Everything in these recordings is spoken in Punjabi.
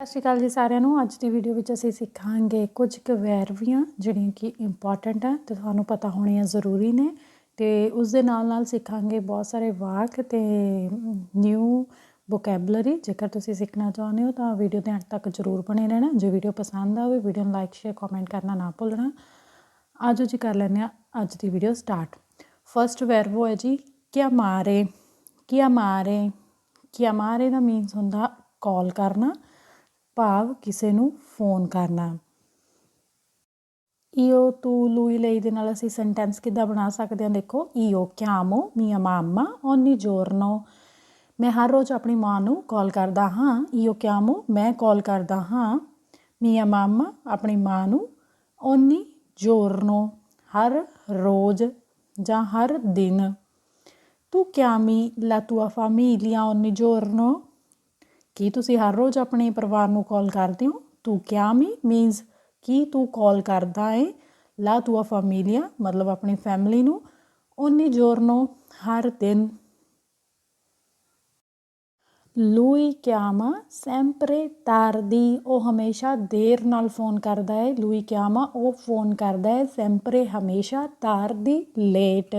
ਸਤਿ ਸ਼੍ਰੀ ਅਕਾਲ ਜੀ ਸਾਰਿਆਂ ਨੂੰ। ਅੱਜ ਦੀ ਵੀਡੀਓ ਵਿੱਚ ਅਸੀਂ ਸਿੱਖਾਂਗੇ ਕੁਝ ਕੁ ਵੈਰਵੀਆਂ ਜਿਹੜੀਆਂ ਕਿ ਇੰਪੋਰਟੈਂਟ ਆ ਤੇ ਤੁਹਾਨੂੰ ਪਤਾ ਹੋਣੀਆਂ ਜ਼ਰੂਰੀ ਨੇ ਤੇ ਉਸ ਦੇ ਨਾਲ ਨਾਲ ਸਿੱਖਾਂਗੇ ਬਹੁਤ ਸਾਰੇ ਵਾਕ ਤੇ ਨਿਊ ਵੋਕੈਬਲਰੀ ਜੇਕਰ ਤੁਸੀਂ ਸਿੱਖਣਾ ਚਾਹੁੰਦੇ ਹੋ ਤਾਂ ਵੀਡੀਓ ਦੇ ਅੰਤ ਤੱਕ ਜ਼ਰੂਰ ਬਣੇ ਰਹਿਣਾ। ਜੇ ਵੀਡੀਓ ਪਸੰਦ ਆਵੇ ਵੀਡੀਓ ਨੂੰ ਲਾਈਕ ਸ਼ੇਅਰ ਕਮੈਂਟ ਕਰਨਾ ਨਾ ਭੁੱਲਣਾ। ਆਜੋ ਜੀ ਕਰ ਲੈਂਦੇ ਆ ਅੱਜ ਦੀ ਵੀਡੀਓ ਸਟਾਰਟ ਫਰਸਟ ਵੈਰਬੋ ਹੈ ਜੀ, ਕਿਆ ਮਾਰੇ ਕਿਆ ਮਾਰੇ ਕਿਆ ਮਾਰੇ ਦਾ ਮੀਨਸ ਹੁੰਦਾ ਕਾਲ ਕਰਨਾ। ਭਾਵ ਕਿਸੇ ਨੂੰ ਫੋਨ ਕਰਨਾ ਈਓ ਤੂ ਲੂਈ ਲਈ ਦੇ ਨਾਲ ਅਸੀਂ ਸੈਂਟੈਂਸ ਕਿੱਦਾਂ ਬਣਾ ਸਕਦੇ ਹਾਂ ਦੇਖੋ ਈਓ ਕਿਆਮੋ ਮੀਆ ਮਾਮਾ ਓਨੀ ਜੋਰਨੋ ਮੈਂ ਹਰ ਰੋਜ਼ ਆਪਣੀ ਮਾਂ ਨੂੰ ਕਾਲ ਕਰਦਾ ਹਾਂ ਈਓ ਕਿਆਮੋ ਮੈਂ ਕਾਲ ਕਰਦਾ ਹਾਂ ਮੀਆ ਮਾਮਾ ਆਪਣੀ ਮਾਂ ਨੂੰ ਓਨੀ ਜੋਰਨੋ ਹਰ ਰੋਜ਼ ਜਾਂ ਹਰ ਦਿਨ ਤੂੰ ਕਿਆ ਮੀ ਲਾ tua famiglia ogni giorno ਕੀ ਤੁਸੀਂ ਹਰ ਰੋਜ਼ ਆਪਣੇ ਪਰਿਵਾਰ ਨੂੰ ਕਾਲ ਕਰਦੇ ਹੋ? ਤੂੰ chiami ਮੀਨਸ ਕੀ ਤੂੰ ਕਾਲ ਕਰਦਾ ਹੈ ਲਾ ਤੂਆ ਫੈਮਿਲੀਆ ਮਤਲਬ ਆਪਣੀ ਫੈਮਿਲੀ ਨੂੰ। ogni giorno ਹਰ ਦਿਨ। ਲੂਈ chiama ਸੈਂਪਰੇ ਤਾਰਦੀ, ਉਹ ਹਮੇਸ਼ਾ ਦੇਰ ਨਾਲ ਫੋਨ ਕਰਦਾ ਹੈ ਲੂਈ chiama ਉਹ ਫੋਨ ਕਰਦਾ ਹੈ ਸੈਂਪਰੇ ਹਮੇਸ਼ਾ ਤਾਰਦੀ ਲੇਟ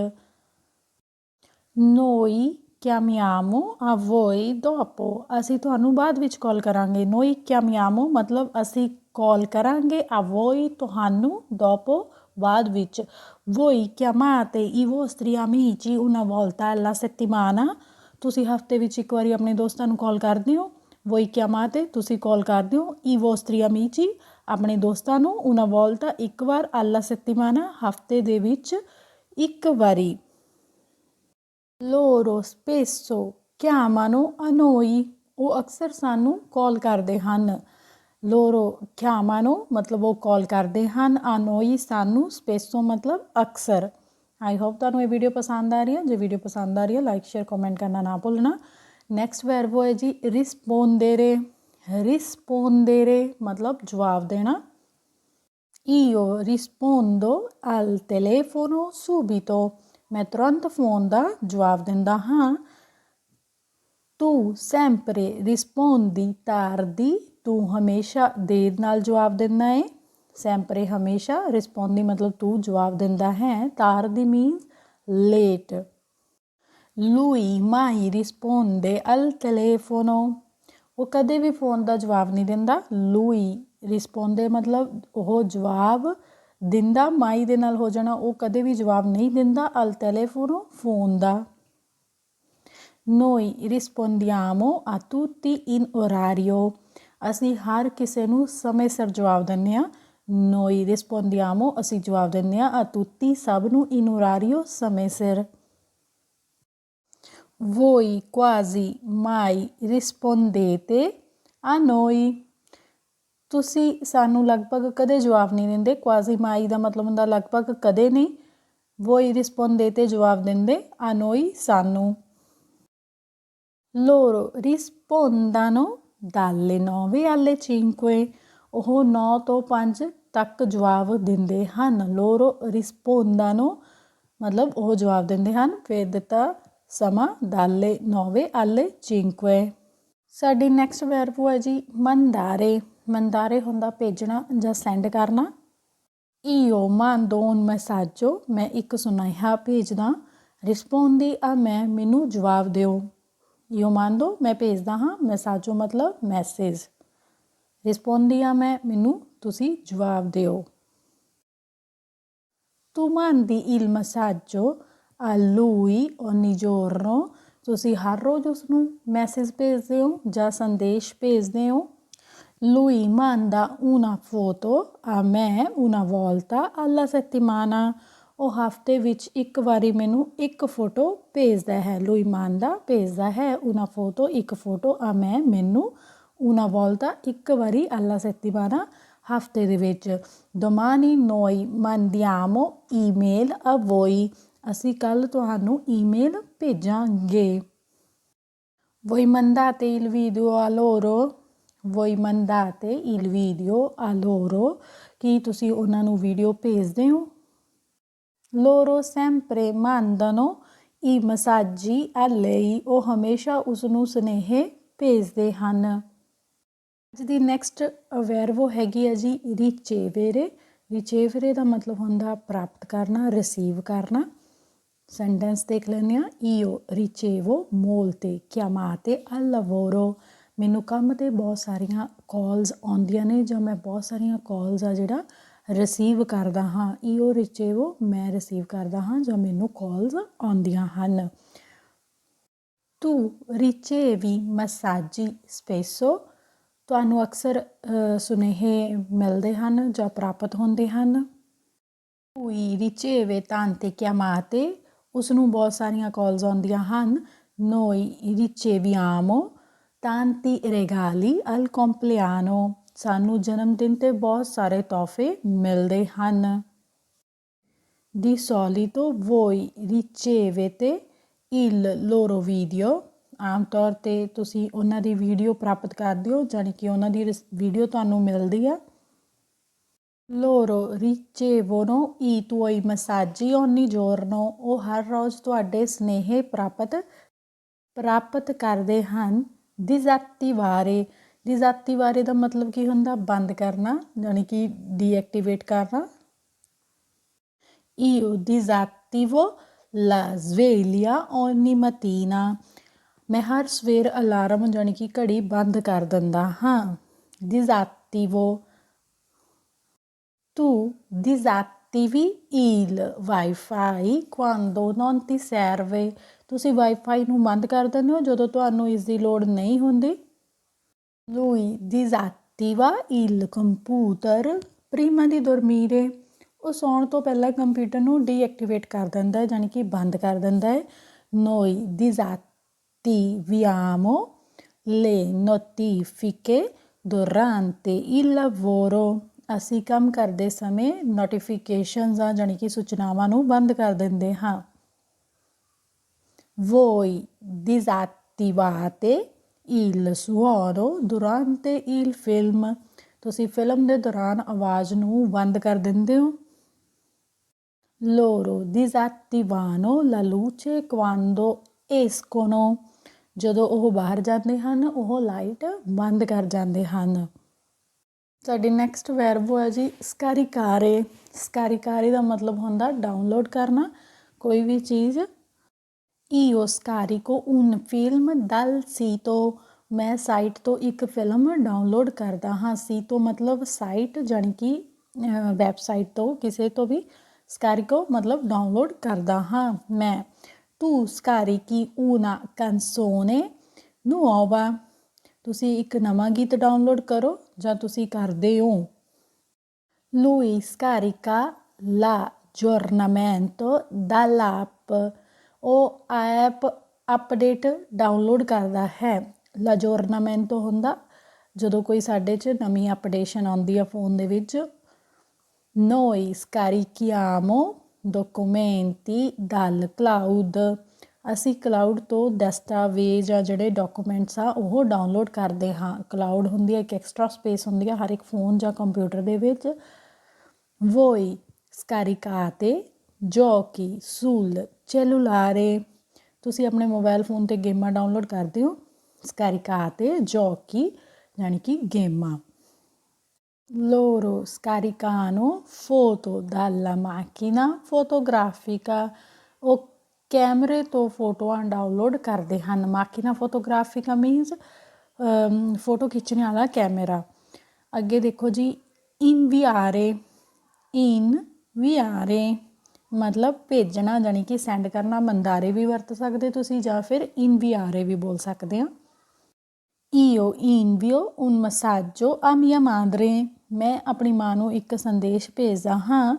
ਨੋਈ ਕਿਆਮਿਆਮੋ ਆਵੋਈ ਦੋਪੋ ਅਸੀਂ ਤੁਹਾਨੂੰ ਬਾਅਦ ਵਿੱਚ ਕਾਲ ਕਰਾਂਗੇ ਨੋਈ ਕਿਆਮਿਆਮੋ ਮਤਲਬ ਅਸੀਂ ਕਾਲ ਕਰਾਂਗੇ ਆਵੋਈ ਤੁਹਾਨੂੰ ਦੋਪੋ ਬਾਅਦ ਵਿੱਚ ਵੋਈ ਕਿਆਮਾਤੇ Evo ਸਤਰੀ amici una volta alla settimana ਤੁਸੀਂ ਹਫ਼ਤੇ ਵਿੱਚ ਇੱਕ ਵਾਰੀ ਆਪਣੇ ਦੋਸਤਾਂ ਨੂੰ ਕਾਲ ਕਰਦੇ ਹੋ ਵੋਈ ਕਿਆਮਾਤੇ ਤੁਸੀਂ ਕਾਲ ਕਰਦੇ ਹੋ ਇਵੋ ਸਤਰੀ amici ਆਪਣੇ ਦੋਸਤਾਂ ਨੂੰ una volta ਇੱਕ ਵਾਰ alla settimana ਹਫ਼ਤੇ ਦੇ ਵਿੱਚ ਇੱਕ ਵਾਰੀ loro spesso chiamano a noi ਉਹ ਅਕਸਰ ਸਾਨੂੰ ਕਾਲ ਕਰਦੇ ਹਨ। loro chiamano ਮਤਲਬ ਉਹ ਕਾਲ ਕਰਦੇ ਹਨ a ਸਾਨੂੰ spesso ਮਤਲਬ ਅਕਸਰ। ਆਈ ਹੋਪ ਤੁਹਾਨੂੰ ਇਹ ਵੀਡੀਓ ਪਸੰਦ ਆ ਰਹੀ ਹੈ। ਜੇ ਵੀਡੀਓ ਪਸੰਦ ਆ ਰਹੀ ਹੈ ਲਾਈਕ ਸ਼ੇਅਰ ਕਮੈਂਟ ਕਰਨਾ ਨਾ ਭੁੱਲਣਾ। ਨੈਕਸਟ ਵਰਬ ਹੈ ਜੀ ਰਿਸਪੋਂਡere ਰਿਸਪੋਂਡere ਮਤਲਬ ਜਵਾਬ ਦੇਣਾ। Io rispondo al telefono subito ਮੈਂ ਤੁਰੰਤ ਫੋਨ ਦਾ ਜਵਾਬ ਦਿੰਦਾ ਹਾਂ ਤੂੰ ਸੈਂਪਰੇ ਰਿਸਪੌਂਦੀ ਤਾਰਦੀ ਤੂੰ ਹਮੇਸ਼ਾ ਦੇਰ ਨਾਲ ਜਵਾਬ ਦਿੰਦਾ ਏ ਸੈਂਪਰੇ ਹਮੇਸ਼ਾ ਰਿਸਪੌਂਦੀ ਮਤਲਬ ਤੂੰ ਜਵਾਬ ਦਿੰਦਾ ਹੈ ਤਾਰਦੀ ਮੀਨਸ ਲੇਟ ਲੂਈ ਮਾਈ ਰਿਸਪੌਂਦੇ ਅਲ ਟੈਲੀਫੋਨੋ ਉਹ ਕਦੇ ਵੀ ਫੋਨ ਦਾ ਜਵਾਬ ਨਹੀਂ ਦਿੰਦਾ ਲੂਈ ਰਿਸਪੌਂਦੇ ਮਤਲਬ ਉਹ ਜਵਾਬ ਦਿੰਦਾ ਮਾਈ ਦੇ ਨਾਲ ਹੋ ਜਾਣਾ ਉਹ ਕਦੇ ਵੀ ਜਵਾਬ ਨਹੀਂ ਦਿੰਦਾ ਅਲ ਟੈਲੀਫੋਨੋ ਫੋਨ ਦਾ noi rispondiamo a tutti in orario ਅਸੀਂ ਹਰ ਕਿਸੇ ਨੂੰ ਸਮੇਂ ਸਿਰ ਜਵਾਬ ਦਿੰਨੇ ਆ noi rispondiamo ਅਸੀਂ ਜਵਾਬ ਦਿੰਨੇ ਆ a tutti ਸਭ ਨੂੰ in orario ਸਮੇਂ ਸਿਰ voi quasi mai rispondete a noi ਤੁਸੀਂ ਸਾਨੂੰ ਲਗਭਗ ਕਦੇ ਜਵਾਬ ਨਹੀਂ ਦਿੰਦੇ ਕੁਆਜ਼ੀ ਮਾਈ ਦਾ ਮਤਲਬ ਹੁੰਦਾ ਲਗਭਗ ਕਦੇ ਨਹੀਂ, ਵੋਈ ਰਿਸਪੋਂਦੇ ਤੇ ਜਵਾਬ ਦਿੰਦੇ, ਅਨੋਈ ਸਾਨੂੰ। loro rispondono ਦਾਲੇ 9 alle 5 ਉਹ 9 ਤੋਂ 5 ਤੱਕ ਜਵਾਬ ਦਿੰਦੇ ਹਨ। loro rispondono ਮਤਲਬ ਉਹ ਜਵਾਬ ਦਿੰਦੇ ਹਨ, ਫਿਰ ਦਿੱਤਾ ਸਮਾਂ ਦਾਲੇ 9 alle 5 ਸਾਡੀ ਨੈਕਸਟ ਵਰਬ ਹੈ ਜੀ, ਮੰਦਾਰੇ। ਮੰਦਾਰੇ ਹੁੰਦਾ ਭੇਜਣਾ ਜਾਂ ਸੈਂਡ ਕਰਨਾ। io mando un messaggio ਮੈਂ ਇੱਕ ਸੁਨੇਹਾ ਭੇਜਦਾ। ਰਿਸਪੋਂਦੀ ਆ ਮੈਂ, ਮੈਨੂੰ ਜਵਾਬ ਦਿਓ। io mando ਮੈਂ ਭੇਜਦਾ ਹਾਂ ਮੈਸਾਜੋ ਮਤਲਬ ਮੈਸੇਜ ਰਿਸਪੋਂਦੀ ਆ ਮੈਂ, ਮੈਨੂੰ ਤੁਸੀਂ ਜਵਾਬ ਦਿਓ। tu mandi il messaggio a lui ogni giorno ਤੁਸੀਂ ਹਰ ਰੋਜ਼ ਉਸ ਨੂੰ ਮੈਸੇਜ ਭੇਜਦੇ ਹੋ ਜਾਂ ਸੰਦੇਸ਼ ਭੇਜਦੇ ਹੋ। Lui manda una foto a me una volta alla settimana. ਉਹ ਹਫ਼ਤੇ ਵਿੱਚ ਇੱਕ ਵਾਰੀ ਮੈਨੂੰ ਇੱਕ ਫੋਟੋ ਭੇਜਦਾ ਹੈ ਲੂਈ ਮੰਦਾ ਭੇਜਦਾ ਹੈ una foto ਇੱਕ ਫੋਟੋ ਆ ਮੈਂ ਮੈਨੂੰ una volta ਇੱਕ ਵਾਰੀ alla settimana ਹਫ਼ਤੇ ਦੇ ਵਿੱਚ domani noi mandiamo email a voi ਅਸੀਂ ਕੱਲ ਤੁਹਾਨੂੰ ਈਮੇਲ ਭੇਜਾਂਗੇ voi mandate il video a loro voi mandate il video a loro ਕੀ ਤੁਸੀਂ ਉਹਨਾਂ ਨੂੰ ਵੀਡੀਓ ਭੇਜਦੇ ਹੋ loro sempre mandano i ਮਸਾਜੀ a lei ਉਹ ਹਮੇਸ਼ਾ ਉਸ ਨੂੰ ਸੁਨੇਹੇ ਭੇਜਦੇ ਹਨ ਅੱਜ ਦੀ ਨੈਕਸਟ ਵੈਰਵੋ ਹੈਗੀ ਹੈ ਜੀ ਰਿਚੇਵੇਰੇ ਰਿਚੇਵਰੇ ਦਾ ਮਤਲਬ ਹੁੰਦਾ ਪ੍ਰਾਪਤ ਕਰਨਾ ਰਿਸੀਵ ਕਰਨਾ ਸੈਂਟੈਂਸ ਦੇਖ ਲੈਂਦੇ ਆ ਈਓ ਰਿਚੇਵੋ ਮੋਲਤੇ chiamate al lavoro. ਮੈਨੂੰ ਕੰਮ ਤੇ ਬਹੁਤ ਸਾਰੀਆਂ ਕਾਲਸ ਆਉਂਦੀਆਂ ਨੇ ਜਾਂ ਮੈਂ ਬਹੁਤ ਸਾਰੀਆਂ ਕਾਲਸ ਆ ਜਿਹੜਾ ਰਿਸੀਵ ਕਰਦਾ ਹਾਂ ਈਓ ਰਿਚੇਵੋ ਮੈਂ ਰਿਸੀਵ ਕਰਦਾ ਹਾਂ ਜਾਂ ਮੈਨੂੰ ਕਾਲਸ ਆਉਂਦੀਆਂ ਹਨ। ਤੂੰ ਰਿਚੇਵੀ ਮਸਾਜੀ ਸਪੇਸੋ ਤੁਹਾਨੂੰ ਅਕਸਰ ਸੁਨੇਹੇ ਮਿਲਦੇ ਹਨ ਜਾਂ ਪ੍ਰਾਪਤ ਹੁੰਦੇ ਹਨ। ਕੋਈ ਰਿਚੇਵੇ ਤਾਂਤੇ chiamate ਉਸ ਨੂੰ ਬਹੁਤ ਸਾਰੀਆਂ ਕਾਲਸ ਆਉਂਦੀਆਂ ਹਨ। noi riceviamo tanti regali al compleanno ਸਾਨੂੰ ਜਨਮ ਦਿਨ ਤੇ ਬਹੁਤ ਸਾਰੇ ਤੋਹਫੇ ਮਿਲਦੇ ਹਨ di solito voi ricevete il loro video ਆਮ ਤੌਰ ਤੇ ਤੁਸੀਂ ਉਹਨਾਂ ਦੀ ਵੀਡੀਓ ਪ੍ਰਾਪਤ ਕਰਦੇ ਹੋ ਜਾਣੀ ਕਿ ਉਹਨਾਂ ਦੀ ਵੀਡੀਓ ਤੁਹਾਨੂੰ ਮਿਲਦੀ ਆ loro ricevono i tuoi messaggi ogni giorno ਉਹ ਹਰ ਰੋਜ਼ ਤੁਹਾਡੇ ਸਨੇਹ ਪ੍ਰਾਪਤ ਪ੍ਰਾਪਤ ਕਰਦੇ ਹਨ ਡਿਜ਼ੈਕਟਿਵਾਰੇ ਡਿਜ਼ੈਕਟਿਵਾਰੇ ਦਾ ਮਤਲਬ ਕੀ ਹੁੰਦਾ ਬੰਦ ਕਰਨਾ ਯਾਨੀ ਕਿ ਡੀਐਕਟੀਵੇਟ ਕਰਨਾ io disattivo la sveglia ogni mattina ਮੈਂ ਹਰ ਸਵੇਰ ਅਲਾਰਮ ਜਾਨੀ ਕਿ ਘੜੀ ਬੰਦ ਕਰ ਦਿੰਦਾ ਹਾਂ disattivo tu disattivo disattivi il wifi quando non ti serve ਤੁਸੀਂ ਵਾਈਫਾਈ ਨੂੰ ਬੰਦ ਕਰ ਦਿੰਦੇ ਹੋ ਜਦੋਂ ਤੁਹਾਨੂੰ ਇਸ ਦੀ ਲੋੜ ਨਹੀਂ ਹੁੰਦੀ lui disattiva il computer prima di dormire ਉਹ ਸੌਣ ਤੋਂ ਪਹਿਲਾਂ ਕੰਪਿਊਟਰ ਨੂੰ ਡੀਐਕਟੀਵੇਟ ਕਰ ਦਿੰਦਾ ਹੈ ਯਾਨੀ ਕਿ ਬੰਦ ਕਰ ਦਿੰਦਾ ਹੈ noi disattiviamo le notifiche durante il lavoro ਅਸੀਂ ਕੰਮ ਕਰਦੇ ਸਮੇਂ ਨੋਟੀਫਿਕੇਸ਼ਨਸ ਆ, ਜਾਣੀ ਕਿ ਸੂਚਨਾਵਾਂ ਨੂੰ ਬੰਦ ਕਰ ਦਿੰਦੇ ਹਾਂ। Voi disattivate il suono durante il film ਤੁਸੀਂ ਫਿਲਮ ਦੇ ਦੌਰਾਨ ਆਵਾਜ਼ ਨੂੰ ਬੰਦ ਕਰ ਦਿੰਦੇ ਹੋ। Loro disattivano la luce quando escono ਜਦੋਂ ਉਹ ਬਾਹਰ ਜਾਂਦੇ ਹਨ, ਉਹ ਲਾਈਟ ਬੰਦ ਕਰ ਜਾਂਦੇ ਹਨ। ਸਾਡੀ ਨੈਕਸਟ ਵੈਰਬ ਹੈ ਜੀ ਸਕਾਰੀਕਾਰੇ। ਸਕਾਰੀਕਾਰੇ ਦਾ ਮਤਲਬ ਹੁੰਦਾ ਡਾਊਨਲੋਡ ਕਰਨਾ। ਕੋਈ ਵੀ ਚੀਜ਼। io scarico ਫਿਲਮ ਦਲ ਸੀ sito ਮੈਂ ਸਾਈਟ ਤੋਂ ਇੱਕ ਫਿਲਮ ਡਾਊਨਲੋਡ ਕਰਦਾ ਹਾਂ। ਸੀ ਤੋਂ ਮਤਲਬ ਸਾਈਟ ਜਾਣੀ ਕਿ ਵੈਬਸਾਈਟ ਤੋਂ ਕਿਸੇ ਤੋਂ ਵੀ। scarico ਮਤਲਬ ਡਾਊਨਲੋਡ ਕਰਦਾ ਹਾਂ ਮੈਂ। tu scarichi una canzone nuova ਤੁਸੀਂ ਇੱਕ ਨਵਾਂ ਗੀਤ ਡਾਊਨਲੋਡ ਕਰੋ ਜਾਂ ਤੁਸੀਂ ਕਰਦੇ ਹੋ lui scarica l'aggiornamento dall'app ਉਹ ਐਪ ਅਪਡੇਟ ਡਾਊਨਲੋਡ ਕਰਦਾ ਹੈ l'aggiornamento ਹੁੰਦਾ ਜਦੋਂ ਕੋਈ ਸਾਡੇ 'ਚ ਨਵੀਂ ਅਪਡੇਸ਼ਨ ਆਉਂਦੀ ਆ ਫੋਨ ਦੇ ਵਿੱਚ noi scarichiamo documenti dal cloud ਅਸੀਂ ਕਲਾਊਡ ਤੋਂ ਦਸਤਾਵੇਜ਼ ਆ ਜਿਹੜੇ ਡਾਕੂਮੈਂਟਸ ਆ, ਉਹ ਡਾਊਨਲੋਡ ਕਰਦੇ ਹਾਂ। ਕਲਾਊਡ ਹੁੰਦੀ ਹੈ ਇੱਕ ਐਕਸਟਰਾ ਸਪੇਸ ਹੁੰਦੀ ਹੈ ਹਰ ਇੱਕ ਫੋਨ ਜਾਂ ਕੰਪਿਊਟਰ ਦੇ ਵਿੱਚ। ਵੋਈ voi scaricate giochi sul cellulare ਤੁਸੀਂ ਆਪਣੇ ਮੋਬਾਈਲ ਫੋਨ ਤੇ ਗੇਮਾਂ ਡਾਊਨਲੋਡ ਕਰਦੇ ਹੋ? Scaricate giochi ਯਾਨੀ ਕਿ ਗੇਮਾਂ। Loro scaricano foto dalla macchina fotografica ਉਹ ਕੈਮਰੇ ਤੋਂ ਫੋਟੋਆਂ ਡਾਊਨਲੋਡ ਕਰਦੇ ਹਨ। ਮਾਕੀਨਾ ਫੋਟੋਗ੍ਰਾਫਿਕਾ ਮੀਨਸ ਫੋਟੋ ਖਿੱਚਣ ਵਾਲਾ ਕੈਮਰਾ। ਅੱਗੇ ਦੇਖੋ ਜੀ ਇਨ ਵੀ ਆਰ ਏਨ ਵੀ ਆ ਇਨਵੀਆਰੇ ਮਤਲਬ ਭੇਜਣਾ ਜਾਨੀ ਕਿ ਸੈਂਡ ਕਰਨਾ, ਮੰਦਾਰੇ ਵੀ ਵਰਤ ਸਕਦੇ ਤੁਸੀਂ ਜਾਂ ਫਿਰ ਇਨ ਵੀ ਆ ਰਹੇ ਵੀ ਬੋਲ ਸਕਦੇ ਆ io invio un ਮਸਾਜੋ a mia madre ਮੈਂ ਆਪਣੀ ਮਾਂ ਨੂੰ ਇੱਕ ਸੰਦੇਸ਼ ਭੇਜਦਾ ਹਾਂ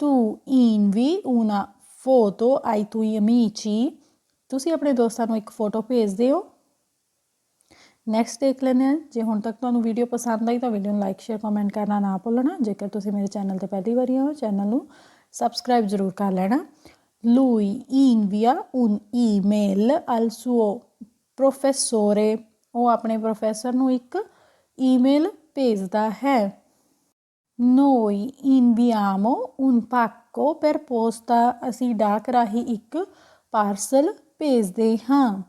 tu invi una foto ai tuoi amici ਤੁਸੀਂ ਆਪਣੇ ਦੋਸਤਾਂ ਨੂੰ ਇੱਕ ਫੋਟੋ ਭੇਜਦੇ ਹੋ ਨੈਕਸਟ ਦੇਖ ਲੈਂਦੇ ਹਾਂ। ਜੇ ਹੁਣ ਤੱਕ ਤੁਹਾਨੂੰ ਵੀਡੀਓ ਪਸੰਦ ਆਈ ਤਾਂ ਵੀਡੀਓ ਨੂੰ ਲਾਈਕ ਸ਼ੇਅਰ ਕਮੈਂਟ ਕਰਨਾ ਨਾ ਭੁੱਲਣਾ। ਜੇਕਰ ਤੁਸੀਂ ਮੇਰੇ ਚੈਨਲ ਤੇ ਪਹਿਲੀ ਵਾਰੀ ਆਏ ਹੋ ਚੈਨਲ ਨੂੰ ਸਬਸਕ੍ਰਾਈਬ ਜ਼ਰੂਰ ਕਰ ਲੈਣਾ। Lui invia un email al suo professore ਉਹ ਆਪਣੇ ਪ੍ਰੋਫੈਸਰ ਨੂੰ ਇੱਕ ਈਮੇਲ ਭੇਜਦਾ ਹੈ। Noi inviamo un pacco per posta ਅਸੀਂ ਡਾਕ ਰਾਹੀਂ ਇੱਕ ਪਾਰਸਲ ਭੇਜਦੇ ਹਾਂ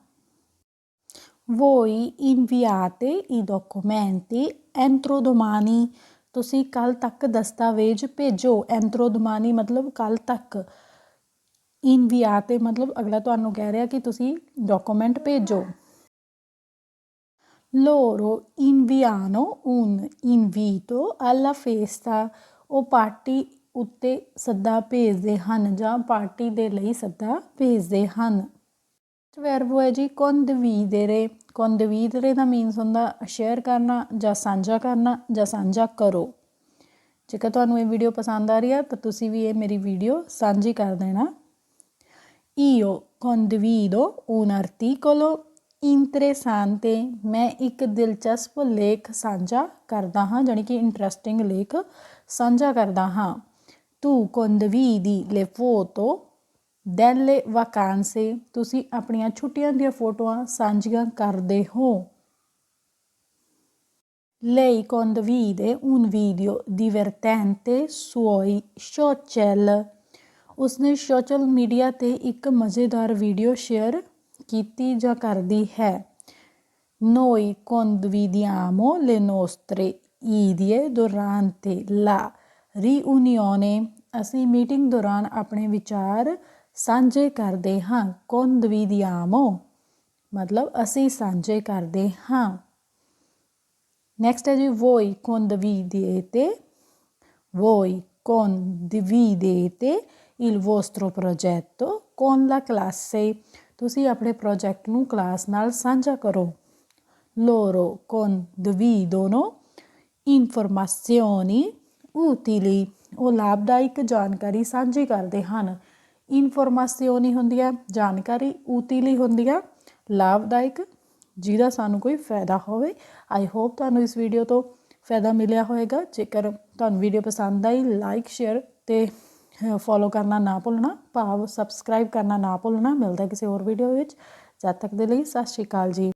Voi inviate i documenti entro domani ਤੁਸੀਂ ਕੱਲ ਤੱਕ ਦਸਤਾਵੇਜ਼ ਭੇਜੋ entro domani ਮਤਲਬ ਕੱਲ ਤੱਕ inviate ਮਤਲਬ ਅਗਲਾ ਤੁਹਾਨੂੰ ਕਹਿ ਰਿਹਾ ਕਿ ਤੁਸੀਂ ਡਾਕੂਮੈਂਟ ਭੇਜੋ loro inviano un invito alla festa ਉਹ ਪਾਰਟੀ ਉੱਤੇ ਸੱਦਾ ਭੇਜਦੇ ਹਨ ਜਾਂ ਪਾਰਟੀ ਦੇ ਲਈ ਸੱਦਾ ਭੇਜਦੇ ਹਨ। ਵੈਰਬੋ ਹੈ ਜੀ condividere condividere ਦਾ ਮੀਨਸ ਹੁੰਦਾ ਸ਼ੇਅਰ ਕਰਨਾ ਜਾਂ ਸਾਂਝਾ ਕਰਨਾ ਜਾਂ ਸਾਂਝਾ ਕਰੋ। ਜੇਕਰ ਤੁਹਾਨੂੰ ਇਹ ਵੀਡੀਓ ਪਸੰਦ ਆ ਰਹੀ ਹੈ ਤਾਂ ਤੁਸੀਂ ਵੀ ਇਹ ਮੇਰੀ ਵੀਡੀਓ ਸਾਂਝੀ ਕਰ ਦੇਣਾ। io condivido un articolo interessante ਮੈਂ ਇੱਕ ਦਿਲਚਸਪ ਲੇਖ ਸਾਂਝਾ ਕਰਦਾ ਹਾਂ, ਜਾਣੀ ਕਿ ਇੰਟਰਸਟਿੰਗ ਲੇਖ ਸਾਂਝਾ ਕਰਦਾ ਹਾਂ। ਤੂੰ condividi le foto delle vacanze ਤੁਸੀਂ ਆਪਣੀਆਂ ਛੁੱਟੀਆਂ ਦੀਆਂ ਫੋਟੋਆਂ ਸਾਂਝੀਆਂ ਕਰਦੇ ਹੋ Lei condivide un video divertente sui social. ਉਸਨੇ ਸੋਸ਼ਲ ਮੀਡੀਆ ਤੇ ਇੱਕ ਮਜ਼ੇਦਾਰ ਵੀਡੀਓ ਸ਼ੇਅਰ ਕੀਤੀ ਜਾਂ ਕਰਦੀ ਹੈ Noi condividiamo le nostre idee durante la riunione. ਅਸੀਂ ਮੀਟਿੰਗ ਦੌਰਾਨ ਆਪਣੇ ਵਿਚਾਰ ਸਾਂਝੇ ਕਰਦੇ ਹਾਂ condividiamo ਮਤਲਬ ਅਸੀਂ ਸਾਂਝੇ ਕਰਦੇ ਹਾਂ Next è di voi condividete, voi condividete il vostro progetto con la classe. ਤੁਸੀਂ ਆਪਣੇ ਪ੍ਰੋਜੈਕਟ ਨੂੰ ਕਲਾਸ ਨਾਲ ਸਾਂਝਾ ਕਰੋ loro condividono informazioni utili ਉਹ ਲਾਭਦਾਇਕ ਜਾਣਕਾਰੀ ਸਾਂਝੀ ਕਰਦੇ ਹਨ। ਇਨਫੋਰਮਾਸਿਓਨੀ ਹੁੰਦੀ ਹੈ, ਜਾਣਕਾਰੀ ਉਤੀਲੀ ਹੁੰਦੀ ਹੈ, ਲਾਭਦਾਇਕ, ਜਿਹਦਾ ਸਾਨੂੰ ਕੋਈ ਫਾਇਦਾ ਹੋਵੇ। ਆਈ ਹੋਪ ਤੁਹਾਨੂੰ ਇਸ ਵੀਡੀਓ ਤੋਂ ਫਾਇਦਾ ਮਿਲਿਆ ਹੋਵੇਗਾ। ਜੇਕਰ ਤੁਹਾਨੂੰ ਵੀਡੀਓ ਪਸੰਦ ਆਈ ਲਾਈਕ ਸ਼ੇਅਰ ਤੇ ਫੋਲੋ ਕਰਨਾ ਨਾ ਭੁੱਲਣਾ, ਭਾਵ ਸਬਸਕ੍ਰਾਈਬ ਕਰਨਾ ਨਾ ਭੁੱਲਣਾ। ਮਿਲਦਾ ਕਿਸੇ ਹੋਰ ਵੀਡੀਓ ਵਿੱਚ। ਜਦ ਤੱਕ ਦੇ ਲਈ, ਸਤਿ ਸ਼੍ਰੀ ਅਕਾਲ ਜੀ।